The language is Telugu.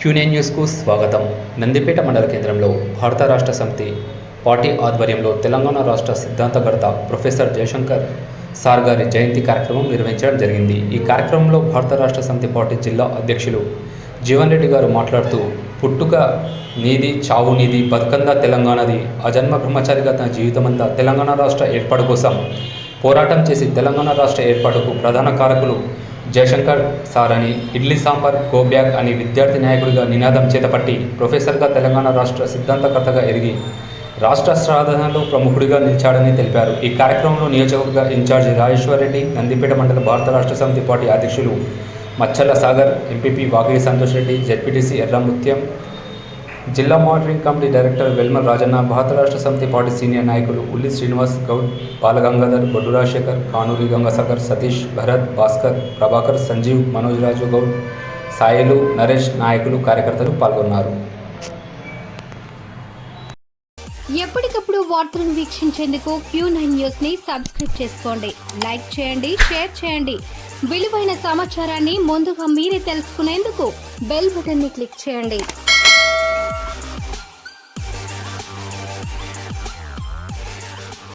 క్యూనియన్ న్యూస్కు స్వాగతం. నందిపేట మండల కేంద్రంలో భారత రాష్ట్ర సమితి పార్టీ ఆధ్వర్యంలో తెలంగాణ రాష్ట్ర సిద్ధాంతకర్త ప్రొఫెసర్ జయశంకర్ సార్ గారి జయంతి కార్యక్రమం నిర్వహించడం జరిగింది. ఈ కార్యక్రమంలో భారత రాష్ట్ర సమితి పార్టీ జిల్లా అధ్యక్షులు జీవన్ రెడ్డి గారు మాట్లాడుతూ పుట్టుక నీది చావు నీది బతుకందా తెలంగాణది. అజన్మ బ్రహ్మచారిగా తన జీవితమంతా తెలంగాణ రాష్ట్ర ఏర్పాటు కోసం పోరాటం చేసి తెలంగాణ రాష్ట్ర ఏర్పాటుకు ప్రధాన కారకులు జయశంకర్ సార్ అని ఇడ్లీ సాంబార్ గో అని విద్యార్థి నాయకుడిగా నినాదం చేతపట్టి ప్రొఫెసర్గా తెలంగాణ రాష్ట్ర సిద్ధాంతకర్తగా ఎదిగి రాష్ట్ర సాధనలో ప్రముఖుడిగా నిలిచాడని తెలిపారు. ఈ కార్యక్రమంలో నియోజకవర్గ ఇన్ఛార్జి రాజేశ్వర్ రెడ్డి నందిపేట మండల భారత రాష్ట్ర సమితి పార్టీ అధ్యక్షులు మచ్చల్ల సాగర్ ఎంపీపీ వాగిడి సంతోష్ రెడ్డి జెడ్పీటీసీ ఎర్రముత్యం జిల్లా monitoring committee director Velmal Rajanna Bharat Rashtra Samithi party senior నాయకులు ఉల్లి శ్రీనివాస్ గౌడ్ బాలగంగాధర్ బొడ్డు రాజశేఖర్ కానూరి గంగాసాగర్ సతీష్ భరత్ భాస్కర్ ప్రభాకర్ సంజీవ్ మనోజ్ రాజు గౌడ్ సాయిలు నరేష్ నాయకులు కార్యకర్తలు పాల్గొన్నారు. ఎప్పటికప్పుడు వార్తలను వీక్షించేందుకు క్యూ నైన్ న్యూస్ని సబ్స్క్రైబ్ చేసుకోండి. లైక్ చేయండి షేర్ చేయండి. విలువైన సమాచారాన్ని ముందుగా మీరే తెలుసుకునేందుకు బెల్ బటన్ని క్లిక్ చేయండి.